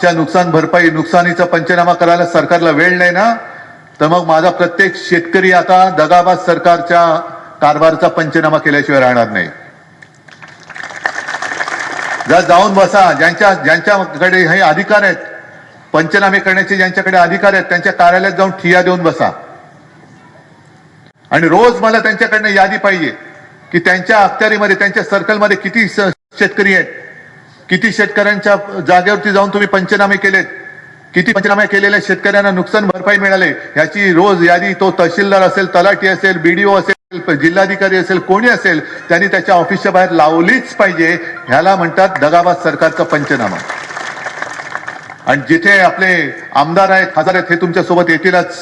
च्या नुकसान भरपाई नुकसानीचा पंचनामा करायला सरकारला वेळ नाही ना? तर मग माझा प्रत्येक शेतकरी आता दगाबाज सरकारच्या कारभारचा पंचनामा केल्याशिवाय राहणार नाही. जर जाऊन बसा. ज्यांच्या ज्यांच्याकडे हे अधिकार आहेत पंचनामे करण्याचे ज्यांच्याकडे अधिकार आहेत त्यांच्या कार्यालयात जाऊन ठिया देऊन बसा. आणि रोज मला त्यांच्याकडनं यादी पाहिजे की त्यांच्या अखत्यारीमध्ये त्यांच्या सर्कलमध्ये किती शेतकरी आहेत. किती शेतकऱ्यांच्या जागेवरती जाऊन तुम्ही पंचनामे केलेत? किती पंचनामे केलेल्या शेतकऱ्यांना नुकसान भरपाई मिळाले? याची रोज यादी तो तहसीलदार असेल तलाठी असेल बीडीओ असेल जिल्हाधिकारी असेल कोणी असेल त्यांनी त्याच्या ऑफिसच्या बाहेर लावलीच पाहिजे. ह्याला म्हणतात दगाबाद सरकारचा पंचनामा. आणि जिथे आपले आमदार आहेत खासदार आहेत हे तुमच्यासोबत येतीलच.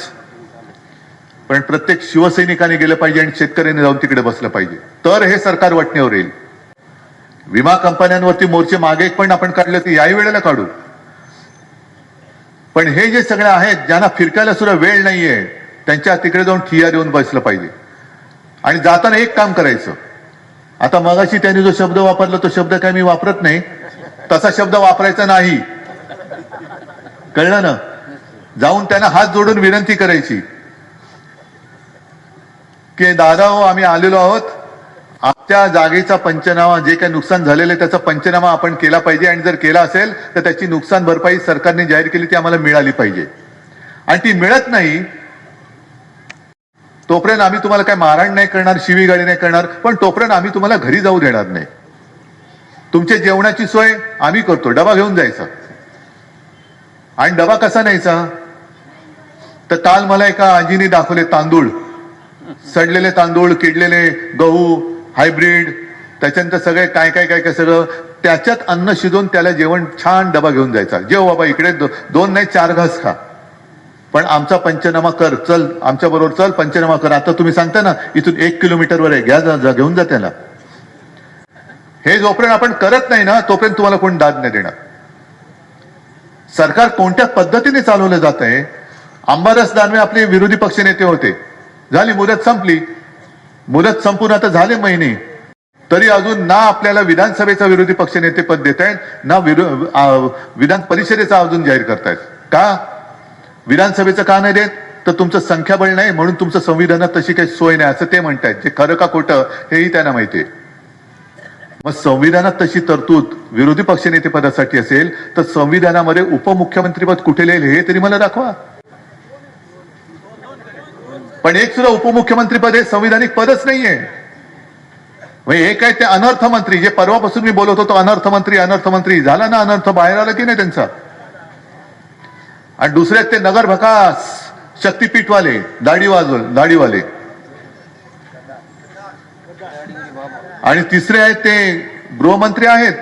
पण प्रत्येक शिवसैनिकाने गेलं पाहिजे आणि शेतकऱ्यांनी जाऊन तिकडे बसलं पाहिजे. तर हे सरकार वटणीवर येईल. विमा कंपन्यांवरती मोर्चे मागे पण आपण काढले ते याही वेळेला काढू. पण हे जे सगळे आहेत ज्यांना फिरकायला सुद्धा वेळ नाहीये त्यांच्या तिकडे जाऊन ठिया देऊन बसलं पाहिजे. आणि जाताना एक काम करायचं. आता मगाशी त्यांनी जो शब्द वापरला तो शब्द काय मी वापरत नाही. तसा शब्द वापरायचा नाही. कळलं ना? जाऊन त्यांना हात जोडून विनंती करायची. की दादा हो आम्ही आलेलो आहोत. त्या जागेचा पंचनामा जे काही नुकसान झालेलं आहे त्याचा पंचनामा आपण केला पाहिजे. आणि जर केला असेल तर त्याची नुकसान भरपाई सरकारने जाहीर केली ती आम्हाला मिळाली पाहिजे. आणि ती मिळत नाही तोपर्यंत आम्ही तुम्हाला काय मारहाण नाही करणार शिवीगाळी नाही करणार पण तोपर्यंत आम्ही तुम्हाला घरी जाऊ देणार नाही. तुमच्या जेवणाची सोय आम्ही करतो. डबा घेऊन जायचा. आणि डबा कसा न्यायचा? तर काल मला एका आजीने दाखवले तांदूळ. सडलेले तांदूळ किडलेले गहू हायब्रीड त्याच्यानंतर सगळे काय काय काय काय सगळं त्याच्यात अन्न शिजवून त्याला जेवण छान डबा घेऊन जायचा. जेव हो बाबा इकडे दो- दोन नाही चार घास खा. पण आमचा पंचनामा कर चल आमच्या बरोबर चल पंचनामा कर. आता तुम्ही सांगता ना इथून एक किलोमीटरवर आहे. घ्या जा- घेऊन जा त्याला. हे जोपर्यंत आपण करत नाही ना तोपर्यंत तुम्हाला कोण दाद नाही देणार. सरकार कोणत्या पद्धतीने चालवलं जात आहे अंबादास दानवे आपले विरोधी पक्षनेते होते. झाली मुदत संपली. मुदत संपून आता झाले महिने. तरी अजून ना आपल्याला विधानसभेचा विरोधी पक्षनेते पद देत आहेत ना विधान परिषदेचा अजून जाहीर करतायत. का? विधानसभेचं का नाही देत? तर तुमचं संख्याबळ नाही म्हणून तुमचं संविधानात तशी काही सोय नाही असं ते म्हणतायत. जे खरं का खोटं हेही त्यांना माहिती आहे. मग संविधानात तशी तरतूद विरोधी पक्षनेते पदासाठी असेल तर संविधानामध्ये उपमुख्यमंत्रीपद कुठे लिहिले हे तरी मला दाखवा. पण एक सुद्धा उपमुख्यमंत्रीपद हे संविधानिक पदच नाहीये. मग एक आहे ते अनर्थमंत्री जे परवापासून मी बोलत होतो अनर्थमंत्री अनर्थमंत्री झाला ना अनर्थ बाहेर आला की नाही त्यांचा? आणि दुसरे ते नगर भकास शक्तीपीठवाले दाढी वाजव दाढीवाले. आणि तिसरे आहेत ते गृहमंत्री आहेत.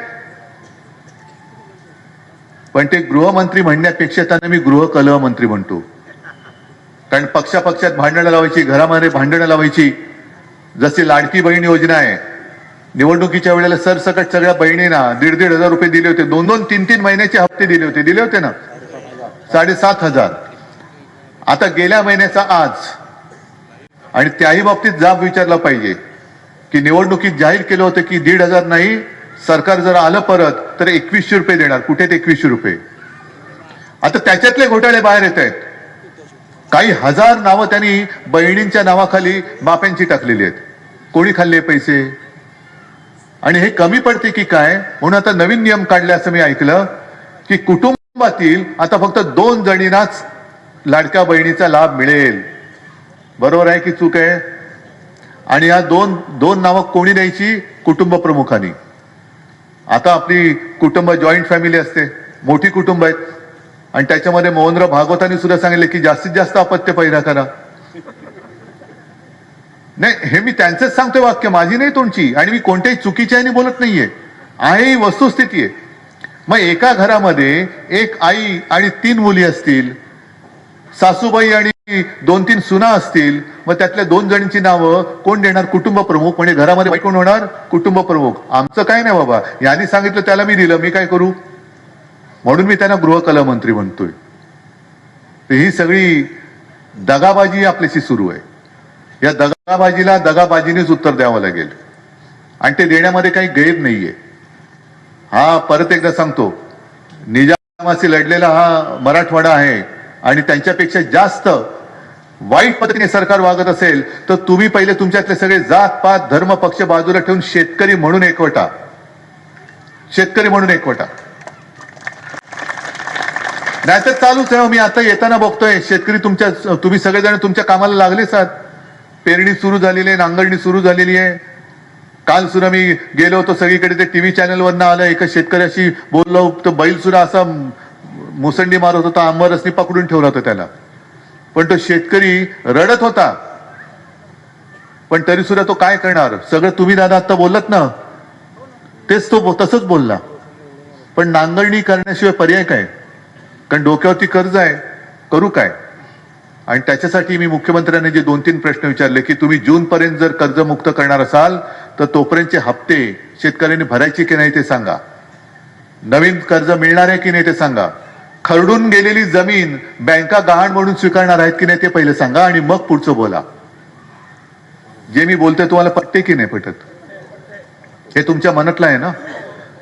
पण ते गृहमंत्री म्हणण्यापेक्षा त्यांना मी गृहकलह म्हणतो. कारण पक्षापक्षात भांडणं लावायची घरामध्ये भांडणं लावायची. जशी लाडकी बहीण योजना आहे निवडणुकीच्या वेळेला सरसकट सगळ्या बहिणींना दीड दीड हजार रुपये दिले होते. दोन दोन तीन तीन महिन्याचे हप्ते दिले होते. दिले होते ना? साडेसात हजार. आता गेल्या महिन्याचा आज. आणि त्याही बाबतीत जाब विचारला पाहिजे. की निवडणुकीत जाहीर केलं होतं की दीड हजार नाही सरकार जर आलं परत तर एकवीसशे रुपये देणार. कुठे ते एकवीसशे रुपये? आता त्याच्यातले घोटाळे बाहेर येत आहेत. काही हजार नावं त्यांनी बहिणींच्या नावाखाली बाप्यांची टाकलेली आहेत. कोणी खाल्ले पैसे? आणि हे कमी पडते की काय? म्हणून आता नवीन नियम काढले असं मी ऐकलं की कुटुंबातील आता फक्त दोन जणींनाच लाडक्या बहिणीचा लाभ मिळेल. बरोबर आहे की चूक आहे? आणि या दोन दोन नावं कोणी द्यायची? कुटुंब प्रमुखांनी. आता आपली कुटुंब जॉईंट फॅमिली असते. मोठी कुटुंब आहेत. आणि त्याच्यामध्ये मोहनराव भागवतांनी सुद्धा सांगितले की जास्तीत जास्त अपत्य पैदा करा. नाही हे मी त्यांचंच सांगतोय वाक्य माझी नाही तुमची आणि मी कोणत्याही चुकीच्या आणि बोलत नाहीये. आहे ही वस्तुस्थिती आहे. मग एका घरामध्ये एक आई आणि तीन मुली असतील सासूबाई आणि दोन तीन सुना असतील मग त्यातल्या दोन जणींची नावं कोण देणार? कुटुंब प्रमुख. म्हणजे घरामध्ये कोण होणार? कुटुंब प्रमुख. आमचं काय नाही बाबा. यांनी सांगितलं त्याला मी दिलं. मी काय करू? म्हणून मी त्यांना गृहकला मंत्री म्हणतोय. तर ही सगळी दगाबाजी आपल्याशी सुरू आहे. या दगाबाजीला दगाबाजीनेच उत्तर द्यावं लागेल. आणि ते देण्यामध्ये काही गैर नाहीये. हा परत एकदा सांगतो. निजामाशी लढलेला हा मराठवाडा आहे आणि त्यांच्यापेक्षा जास्त वाईट पद्धतीने सरकार वागत असेल तर तुम्ही पहिले तुमच्यातले सगळे जात पात धर्म पक्ष बाजूला ठेवून शेतकरी म्हणून एकवटा. शेतकरी म्हणून एकवटा. नाही तर चालूच आहे हो, मी आता येताना बघतोय. शेतकरी तुमच्या तुम्ही सगळेजण तुमच्या कामाला लागलेच आहात पेरणी सुरू झालेली आहे नांगरणी सुरू झालेली आहे. काल सुद्धा मी गेलो होतो सगळीकडे ते टीव्ही चॅनलवरनं आलं. एका शेतकऱ्याशी बोललो तर बैल सुद्धा असा मुसंडी मारत होता आंबरसनी पकडून ठेवला होता त्याला. पण तो शेतकरी रडत होता. पण तरी सुद्धा तो काय करणार? सगळं तुम्ही दादा आता बोलत ना. तेच तो बो- तसंच बोलला. पण नांगरणी करण्याशिवाय पर्याय काय? कारण डोक्यावरती कर्ज आहे. करू काय? आणि त्याच्यासाठी मी मुख्यमंत्र्यांनी जे दोन तीन प्रश्न विचारले की तुम्ही जूनपर्यंत जर कर्जमुक्त करणार असाल तर तोपर्यंतचे हप्ते शेतकऱ्यांनी भरायचे की नाही ते सांगा. नवीन कर्ज मिळणार आहे की नाही ते सांगा. खरडून गेलेली जमीन बँका गहाण म्हणून स्वीकारणार आहेत की नाही ते पहिले सांगा आणि मग पुढचं बोला. जे मी बोलतोय तुम्हाला पटते की नाही पटत? हे तुमच्या मनातलं आहे ना?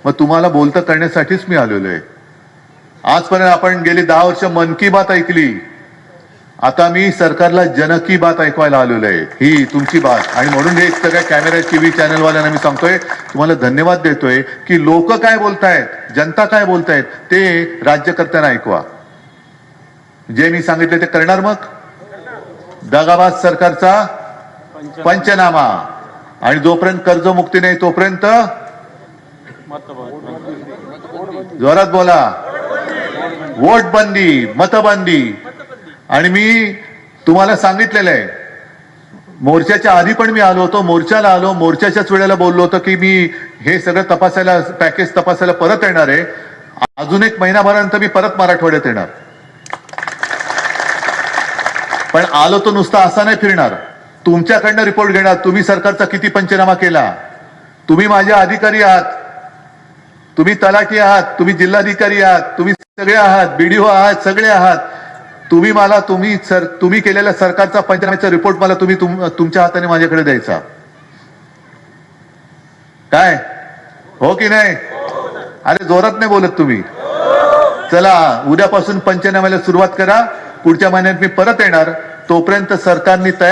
मग तुम्हाला बोलतं करण्यासाठीच मी आलेलो आहे. आजपर्यंत आपण गेली दहा वर्ष मन की बात ऐकली. आता मी सरकारला जन की बात ऐकवायला आलेलो आहे. ही तुमची बात. आणि म्हणून हे सगळ्या कॅमेरा टीव्ही चॅनलवाल्यांना मी सांगतोय तुम्हाला धन्यवाद देतोय की लोक काय बोलतायत जनता काय बोलतायत ते राज्यकर्त्यांना ऐकवा. जे मी सांगितले ते करणार मग? दगाबाद सरकारचा पंचनामा. आणि जोपर्यंत कर्जमुक्ती नाही तोपर्यंत? जोरात बोला. वोट बंदी मतबंदी. आणि मी तुम्हाला सांगितलेलं आहे. मोर्चाच्या आधी पण मी आलो होतो मोर्चाला आलो. मोर्चाच्याच वेळेला बोललो होतो की मी हे सगळं तपासायला पॅकेज तपासायला परत येणार आहे. अजून एक महिनाभरानंतर मी परत मराठवाड्यात येणार. पण आलो तो नुसता असा नाही फिरणार. तुमच्याकडनं रिपोर्ट घेणार. तुम्ही सरकारचा किती पंचनामा केला? तुम्ही माझे अधिकारी आहात. तुम्ही तलाठी आहात. तुम्ही जिल्हाधिकारी आहात. तुम्ही सगळे आहात बीडीओ आहात सगळे आहात. तुम्ही मला तुम्ही सर तुम्ही केलेल्या सरकारचा पंचनाम्याचा रिपोर्ट मला तुम्ही तुमच्या हाताने माझ्याकडे द्यायचा. काय? हो की नाही? अरे जोरात नाही बोलत तुम्ही. चला उद्यापासून पंचनाम्याला सुरुवात करा. पुढच्या महिन्यात मी परत येणार. तोपर्यंत सरकारने तयार